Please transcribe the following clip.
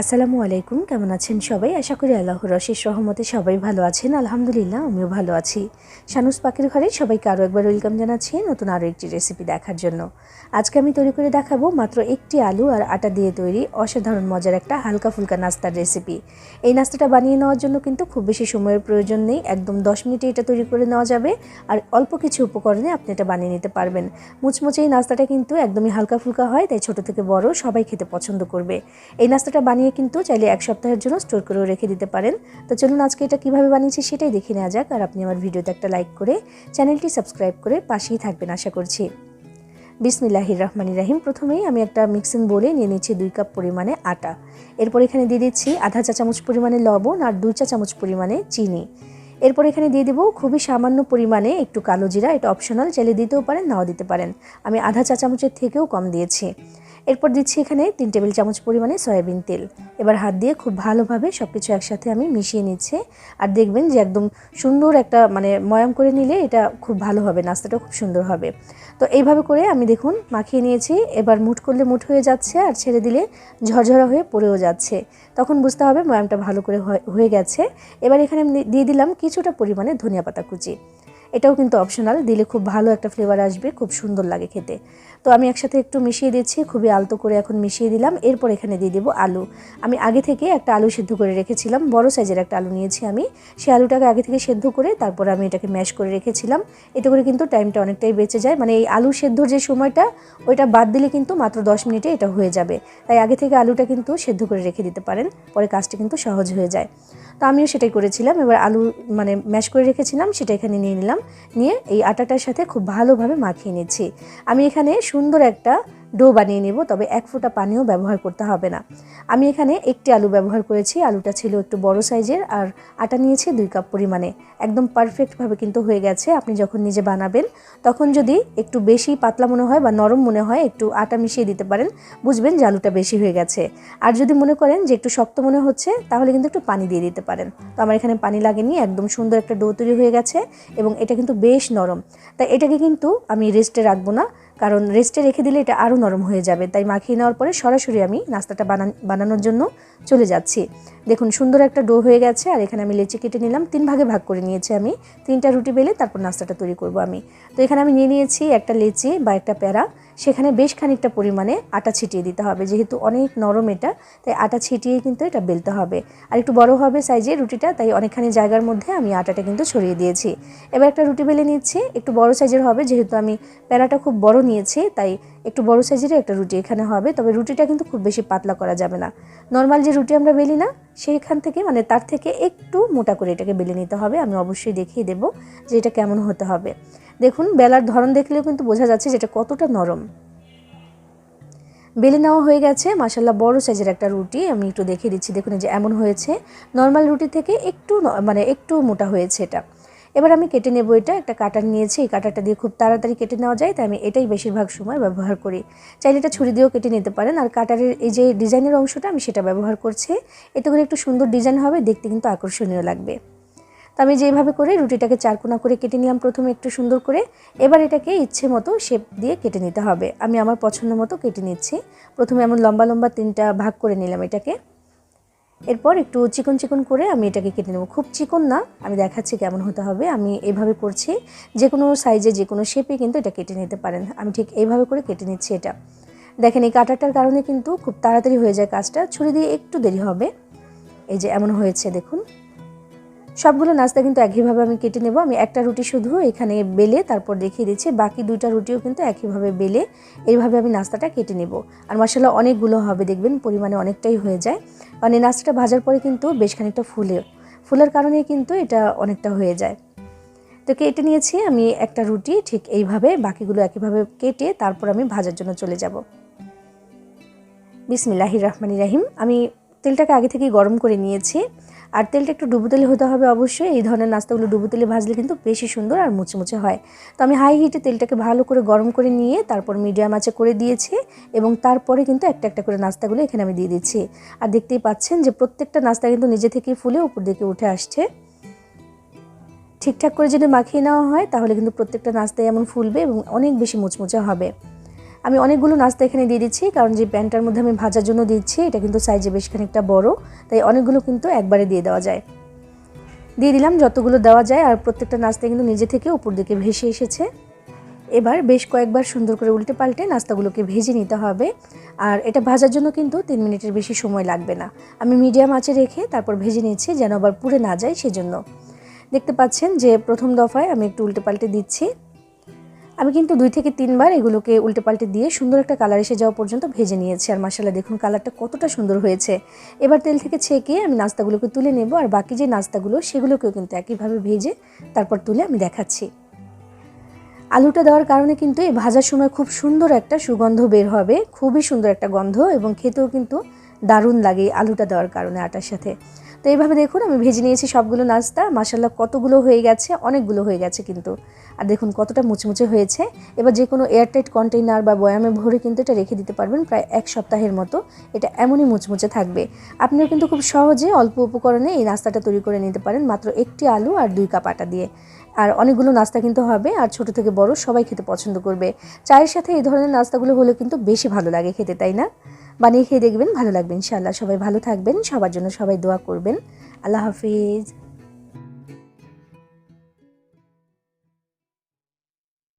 আসসালামু আলাইকুম, কেমন আছেন সবাই? আশা করি আল্লাহ রশেষ রহমতে সবাই ভালো আছেন। আলহামদুলিল্লাহ, আমিও ভালো আছি। শানুস পাখির ঘরে সবাইকে আরও একবার ওয়েলকাম জানাচ্ছি নতুন আরও একটি রেসিপি দেখার জন্য। আজকে আমি তৈরি করে দেখাবো মাত্র একটি আলু আর আটা দিয়ে তৈরি অসাধারণ মজার একটা হালকা ফুলকা নাস্তার রেসিপি এই নাস্তাটা বানিয়ে নেওয়ার জন্য কিন্তু খুব বেশি সময়ের প্রয়োজন নেই, একদম দশ মিনিটে এটা তৈরি করে নেওয়া যাবে আর অল্প কিছু উপকরণে আপনি এটা বানিয়ে নিতে পারবেন। মুচমুচে এই নাস্তাটা কিন্তু একদমই হালকা ফুলকা হয়, তাই ছোট থেকে বড় সবাই খেতে পছন্দ করবে। এই নাস্তাটা বানিয়ে কিন্তু চাইলে এক সপ্তাহের জন্য স্টোর করেও রেখে দিতে পারেন। তো চলুন আজকে এটা কীভাবে বানিয়েছি সেটাই দেখে নেওয়া যাক আর আপনি আমার ভিডিওতে একটা লাইক করে চ্যানেলটি সাবস্ক্রাইব করে পাশেই থাকবেন আশা করছি। বিসমিল্লাহির রহমান রাহিম। প্রথমেই আমি একটা মিক্সিং বোলে নিয়ে নিচ্ছি দুই কাপ পরিমাণে আটা। এরপর এখানে দিয়ে দিচ্ছি আধা চা চামচ পরিমাণে লবণ আর দুই চা চামচ পরিমাণে চিনি। এরপর এখানে দিয়ে দেবো খুবই সামান্য পরিমাণে একটু কালো জিরা, এটা অপশনাল চাইলে দিতেও পারেন, নাও দিতে পারেন। আমি আধা চা চামচের থেকেও কম দিয়েছি। এরপর দিচ্ছি এখানে তিন টেবিল চামচ পরিমাণে সয়াবিন তেল। এবার হাত দিয়ে খুব ভালোভাবে সব কিছু একসাথে আমি মিশিয়ে নিচ্ছে। আর দেখবেন যে একদম সুন্দর একটা মানে ময়াম করে নিলে এটা খুব ভালো হবে নাস্তাটা খুব সুন্দর হবে। তো এইভাবে করে আমি দেখুন মাখিয়ে নিয়েছি। এবার মুঠ করলে মুঠ হয়ে যাচ্ছে আর ছেড়ে দিলে ঝরঝরা হয়ে পড়েও যাচ্ছে। তখন বুঝতে হবে ময়ামটা ভালো করে হয়ে গেছে। এবার এখানে দিয়ে দিলাম কিছুটা পরিমাণে ধনিয়া পাতা কুচি। এটাও কিন্তু অপশনাল দিলে খুব ভালো একটা ফ্লেভার আসবে, খুব সুন্দর লাগে খেতে। তো আমি একসাথে একটু মিশিয়ে দিচ্ছি, খুবই আলতো করে এখন মিশিয়ে দিলাম, এরপর এখানে দিয়ে দেবো আলু। আমি আগে থেকে একটা আলু সেদ্ধ করে রেখেছিলাম, বড় সাইজের একটা আলু নিয়েছি আমি। সেই আলুটাকে আগে থেকে সেদ্ধ করে তারপর আমি এটাকে ম্যাশ করে রেখেছিলাম। এতে করে কিন্তু টাইমটা অনেকটাই বেঁচে যায়। মানে এই আলু সেদ্ধর যে সময়টা, ওইটা বাদ দিলে কিন্তু মাত্র দশ মিনিটে এটা হয়ে যাবে। তাই আগে থেকে আলুটা কিন্তু সেদ্ধ করে রেখে দিতে পারেন, পরে কাজটা কিন্তু সহজ হয়ে যায়। তো আমিও সেটাই করেছিলাম। এবার আলু মানে ম্যাশ করে রেখেছিলাম, সেটা এখানে নিয়ে নিলাম। নিয়ে এই আটাটার সাথে খুব ভালোভাবে মাখিয়ে নিচ্ছি। আমি এখানে সুন্দর একটা ডো বানিয়ে নেব, তবে এক ফোঁটা পানিও ব্যবহার করতে হবে না। আমি এখানে একটি আলু ব্যবহার করেছি, আলুটা ছিল একটু বড় সাইজের আর আটা নিয়েছি দুই কাপ পরিমাণে। একদম পারফেক্টভাবে কিন্তু হয়ে গেছে, আপনি যখন নিজে বানাবেন, তখন যদি একটু বেশি পাতলা মনে হয় বা নরম মনে হয়, একটু আটা মিশিয়ে দিতে পারেন, বুঝবেন যে আলুটা বেশি হয়ে গেছে। আর যদি মনে করেন যে একটু শক্ত মনে হচ্ছে, তাহলে কিন্তু একটু পানি দিয়ে দিতে পারেন। তো আমার এখানে পানি লাগেনি, একদম সুন্দর একটা ডো তৈরি হয়ে গেছে এবং এটা কিন্তু বেশ নরম। তাই এটাকে কিন্তু আমি রেস্টে রাখব না কারণ রেস্টে রেখে দিলে এটা আরও নরম হয়ে যাবে। তাই মাখিয়ে নেওয়ার পরে সরাসরি আমি নাস্তাটা বানান, বানানোর জন্য চলে যাচ্ছি। দেখুন, সুন্দর একটা ডো হয়ে গেছে, আর এখানে আমি লেচি কেটে নিলাম। তিন ভাগে ভাগ করে নিয়েছি আমি। তিনটা রুটি বেলে তারপর নাস্তাটা তৈরি করব আমি। তো এখানে আমি নিয়ে নিয়েছি একটা লেচি বা একটা প্যারা সেখানে বেশ খানিকটা পরিমাণে আটা ছিটিয়ে দিতে হবে। যেহেতু অনেক নরম এটা, তাই আটা ছিটিয়ে কিন্তু এটা বেলতে হবে। আর একটু বড় হবে সাইজে রুটিটা, তাই অনেকখানি জায়গার মধ্যে আমি আটাটা কিন্তু ছড়িয়ে দিয়েছি। এবার একটা রুটি বেলে নিচ্ছি, একটু বড় সাইজের হবে, যেহেতু আমি প্যারাটা খুব বড় নিয়েছি, তাই একটু বড় সাইজের একটা রুটি এখানে হবে। তবে রুটিটা কিন্তু খুব বেশি পাতলা করা যাবে না। নর্মাল যে রুটি আমরা বেলি না সেইখান থেকে মানে তার থেকে একটু মোটা করে এটাকে বেলে নিতে হবে। আমি অবশ্যই দেখিয়ে দেবো যে এটা কেমন হতে হবে। দেখুন, বেলার ধরন দেখলেও কিন্তু বোঝা যাচ্ছে যে এটা কতটা নরম। বেলে নেওয়া হয়ে গেছে মাসাল্লাহ বড় সাইজের একটা রুটি, আমি একটু দেখিয়ে দিচ্ছি। দেখুন যে এমন হয়েছে, নর্মাল রুটি থেকে একটু মানে একটু মোটা হয়েছে এটা। এবার আমি কেটে নেব এটা, একটা কাটার নিয়েছি, এই কাটারটা দিয়ে খুব তাড়াতাড়ি কেটে নেওয়া যায়, তাই আমি এটাই বেশিরভাগ সময় ব্যবহার করি। চাইলে এটা ছুরি দিয়েও কেটে নিতে পারেন, আর কাটারের এই যে ডিজাইনের অংশটা, আমি সেটা ব্যবহার করছি। এতে করে একটু সুন্দর ডিজাইন হবে, দেখতে কিন্তু আকর্ষণীয় লাগবে। তো আমি যেভাবে করে রুটিটাকে চারকোনা করে কেটে নিলাম, প্রথমে একটু সুন্দর করে। এবার এটাকে ইচ্ছে মতো শেপ দিয়ে কেটে নিতে হবে। আমি আমার পছন্দ মতো কেটে নিচ্ছি। প্রথমে এমন লম্বা লম্বা তিনটা ভাগ করে নিলাম এটাকে। এরপর একটু চিকন চিকন করে আমি এটাকে কেটে নেব। খুব চিকন না, আমি দেখাচ্ছি কেমন হতে হবে। আমি এভাবে করছি যে কোনো সাইজে যে কোনো শেপে কিন্তু এটা কেটে নিতে পারেন। আমি ঠিক এইভাবে করে কেটে নিচ্ছি এটা। দেখেন, এই কাটারটার কারণে কিন্তু খুব তাড়াতাড়ি হয়ে যায় কাজটা। ছুরি দিয়ে একটু দেরি হবে। এই যে এমন হয়েছে, দেখুন। সবগুলো নাস্তা কিন্তু একইভাবে আমি কেটে নেব। আমি একটা রুটি শুধু এখানে বেলে তারপর দেখিয়ে দিচ্ছি। বাকি দুইটা রুটিও কিন্তু একইভাবে বেলে এইভাবে আমি নাস্তাটা কেটে নেব। আর মশলা অনেকগুলো হবে, দেখবেন পরিমাণে অনেকটাই হয়ে যায়। মানে নাস্তাটা ভাজার পরে কিন্তু বেশ খানিকটা ফুলে, ফুলের কারণে কিন্তু এটা অনেকটা হয়ে যায়। তো কেটে নিয়েছি আমি একটা রুটি, ঠিক এইভাবে বাকিগুলো একইভাবে কেটে তারপর আমি ভাজার জন্য চলে যাব। বিসমিল্লাহির রহমানি রাহিম। আমি তেলটাকে আগে থেকেই গরম করে নিয়েছি। আর তেলটা একটু ডুবো তেলে হতে হবে অবশ্যই। এই ধরনের নাস্তাগুলো ডুবো তেলে ভাজলে কিন্তু বেশি সুন্দর আর মুচমুচে হয়। তো আমি হাই হিটে তেলটাকে ভালো করে গরম করে নিয়ে তারপর মিডিয়াম আঁচে করে দিয়েছি এবং তারপরে কিন্তু একটা একটা করে নাস্তাগুলো এখানে আমি দিয়ে দিচ্ছি। আর দেখতেই পাচ্ছেন যে প্রত্যেকটা নাস্তা কিন্তু নিজে থেকেই ফুলে উপর দিকে উঠে আসছে। ঠিকঠাক করে যদি মাখিয়ে নেওয়া হয় তাহলে কিন্তু প্রত্যেকটা নাস্তায় এমন ফুলবে এবং অনেক বেশি মুচমুচে হবে। আমি অনেকগুলো নাস্তা এখানে দিয়ে দিচ্ছি, কারণ যে প্যানটার মধ্যে আমি ভাজার জন্য দিচ্ছি, এটা কিন্তু সাইজে বেশ খানিকটা বড়, তাই অনেকগুলো কিন্তু একবারে দিয়ে দেওয়া যায়। দিয়ে দিলাম যতগুলো দেওয়া যায়, আর প্রত্যেকটা নাস্তা কিন্তু নিজে থেকে উপর দিকে ভেসে এসেছে। এবার বেশ কয়েকবার সুন্দর করে উল্টে পাল্টে নাস্তাগুলোকে ভেজে নিতে হবে, আর এটা ভাজার জন্য কিন্তু তিন মিনিটের বেশি সময় লাগবে না। আমি মিডিয়াম আঁচে রেখে তারপর ভেজে নিচ্ছি যেন আবার পুড়ে না যায় সেজন্য। দেখতে পাচ্ছেন যে প্রথম দফায় আমি একটু উল্টে পাল্টে দিচ্ছি। আমি কিন্তু দুই থেকে তিনবার এগুলোকে উল্টে পাল্টে দিয়ে সুন্দর একটা কালার এসে যাওয়া পর্যন্ত ভেজে নিয়েছি। আর মশালা দেখুন কালারটা কতটা সুন্দর হয়েছে। এবার তেল থেকে ছেঁকে আমি নাস্তাগুলোকে তুলে নেব আর বাকি যে নাস্তাগুলো, সেগুলোকেও কিন্তু একইভাবে ভেজে তারপর তুলে আমি দেখাচ্ছি। আলুটা দেওয়ার কারণে কিন্তু এই ভাজার সময় খুব সুন্দর একটা সুগন্ধ বের হবে, খুবই সুন্দর একটা গন্ধ এবং খেতেও কিন্তু দারুণ লাগে আলুটা দেওয়ার কারণে আটার সাথে। তো এইভাবে দেখুন, আমি ভেজে নিয়েছি সবগুলো নাস্তা। মাসাল্লাহ কতগুলো হয়ে গেছে, অনেকগুলো হয়ে গেছে কিন্তু। আর দেখুন, কতটা মুচমুচে হয়েছে। এবার যে কোনো এয়ারটাইট কন্টেইনার বা বয়ামে ভরে কিন্তু এটা রেখে দিতে পারবেন প্রায় এক সপ্তাহের মতো। এটা এমনই মুচমুচে থাকবে। আপনিও কিন্তু খুব সহজে অল্প উপকরণে এই নাস্তাটা তৈরি করে নিতে পারেন, মাত্র একটি আলু আর দুই কাপ আটা দিয়ে। আর অনেকগুলো নাস্তা কিন্তু হবে, আর ছোট থেকে বড় সবাই খেতে পছন্দ করবে। চায়ের সাথে এই ধরনের নাস্তাগুলো হলে কিন্তু বেশি ভালো লাগে খেতে, তাই না? বানিয়ে খেয়ে দেখবেন, ভালো লাগবে, ইনশাআল্লাহ। সবাই ভালো থাকবেন, সবার জন্য সবাই দোয়া করবেন। আল্লাহ হাফিজ।